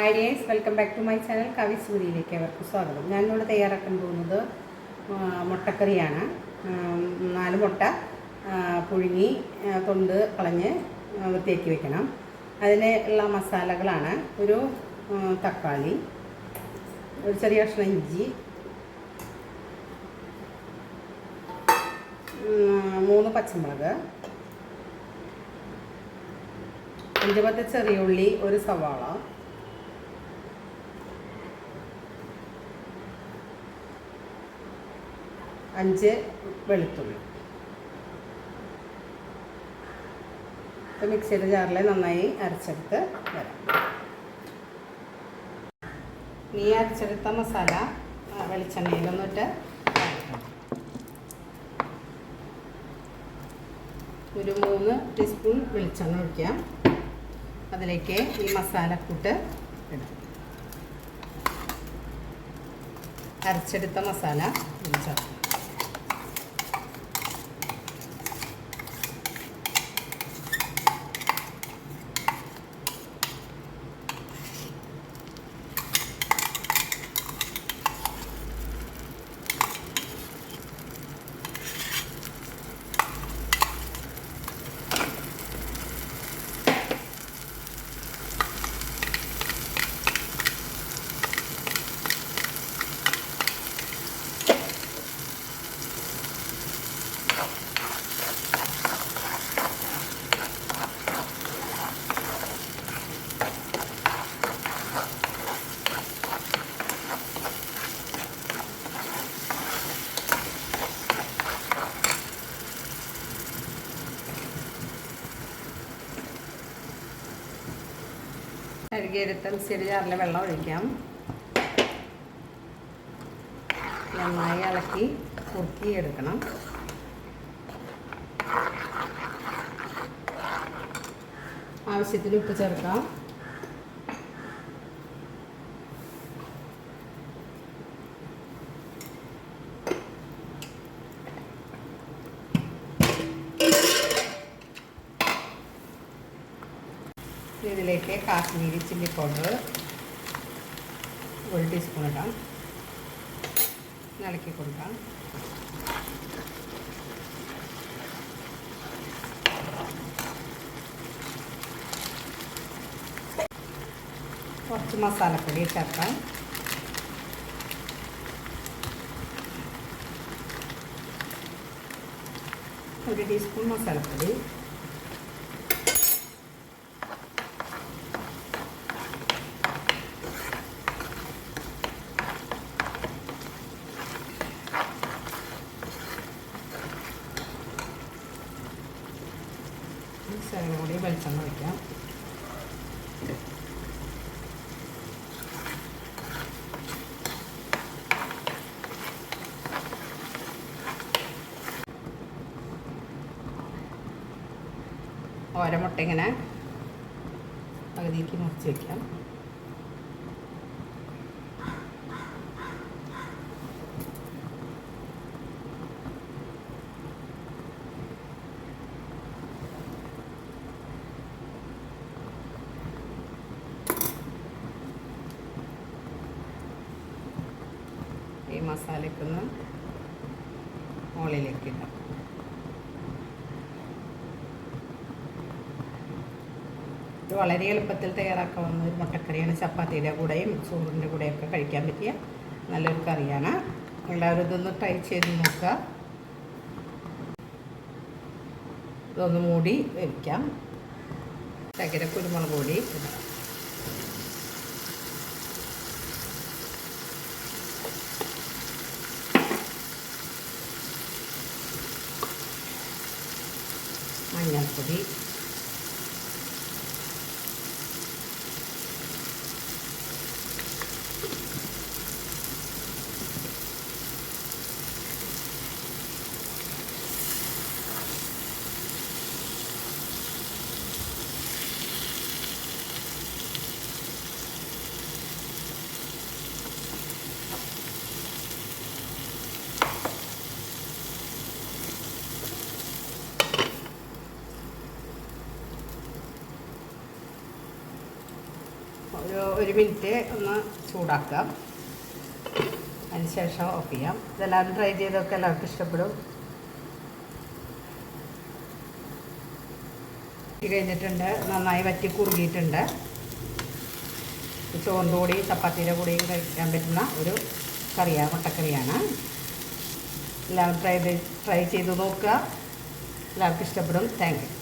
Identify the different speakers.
Speaker 1: Hi dears welcome back to my channel കവി സ്മൃതിയിലേക്ക് അവർക്ക് സ്വാഗതം. ഞാനിവിടെ തയ്യാറാക്കാൻ പോകുന്നത് മുട്ടക്കറിയാണ്. നാല് മുട്ട പുഴുങ്ങി തൊണ്ട് കളഞ്ഞ് വൃത്തിയാക്കി വെക്കണം. അതിന് ഉള്ള മസാലകളാണ് ഒരു തക്കാളി ഒരു ചെറിയ കഷ്ണം ഇഞ്ചി മൂന്ന് പച്ചമുളക് അഞ്ച് പത്ത് ചെറിയ ഉള്ളി ഒരു സവാള അഞ്ച് വെളുത്തുള്ളി. മിക്സിയുടെ ജാറിൽ നന്നായി അരച്ചെടുത്ത് വരാം. നീ അരച്ചെടുത്ത മസാല വെളിച്ചെണ്ണയിലൊന്നിട്ട്. ഒരു മൂന്ന് ടീസ്പൂൺ വെളിച്ചെണ്ണ ഒഴിക്കാം. അതിലേക്ക് ഈ മസാലക്കൂട്ട് ഇടാം. അരച്ചെടുത്ത മസാല ചേർക്കാം. കഴുകിയെടുത്ത മിക്സിയുടെ വെള്ളം ഒഴിക്കാം. നന്നായി ഇളക്കി കുറുക്കിയെടുക്കണം. ആവശ്യത്തിന് ഉപ്പ് ചേർക്കാം. ഇതിലേക്ക് കാശ്മീരി ചില്ലി പൗഡർ ഒരു ടീസ്പൂൺ ഇടാം. ഇളക്കി കൊടുക്കാം. കുറച്ച് മസാലപ്പൊടി ചേർക്കാം. ഒരു ടീസ്പൂൺ മസാലപ്പൊടി. ശകലം കൂടി വെളിച്ചെണ്ണ വയ്ക്കാം ഓരോ മുട്ട ഇങ്ങനെ പകുതിക്ക് മുറിച്ച് വയ്ക്കാം മസാലയ്ക്കൊന്ന് മുകളിലേക്ക് ഇടാം ഇത് വളരെ എളുപ്പത്തിൽ തയ്യാറാക്കാവുന്ന ഒരു മുട്ടക്കറിയാണ്. ചപ്പാത്തിയുടെ കൂടെയും ചോറിന്റെ കൂടെയൊക്കെ കഴിക്കാൻ പറ്റിയ നല്ലൊരു കറിയാണ്. എല്ലാവരും ഇതൊന്ന് ട്രൈ ചെയ്ത് നോക്കുക. ഇതൊന്ന് മൂടി വയ്ക്കാം ചകര കുരുമുളക് പൊടി ഇടാം. മഞ്ഞൾപ്പൊടി ഒരു ഒരു മിനിറ്റ് ഒന്ന് ചൂടാക്കാം. അതിന് ശേഷം ഓഫ് ചെയ്യാം. ഇതെല്ലാവരും ട്രൈ ചെയ്തൊക്കെ എല്ലാവർക്കും ഇഷ്ടപ്പെടും. കഴിഞ്ഞിട്ടുണ്ട്. നന്നായി വറ്റി കുറുകിയിട്ടുണ്ട്. ചോറിന്റെ കൂടിയും ചപ്പാത്തിയുടെ കൂടിയും കഴിക്കാൻ പറ്റുന്ന ഒരു കറിയാണ് മുട്ടക്കറിയാണ്. എല്ലാവരും ട്രൈ ട്രൈ ചെയ്ത് നോക്കുക. എല്ലാവർക്കും ഇഷ്ടപ്പെടും. Thank you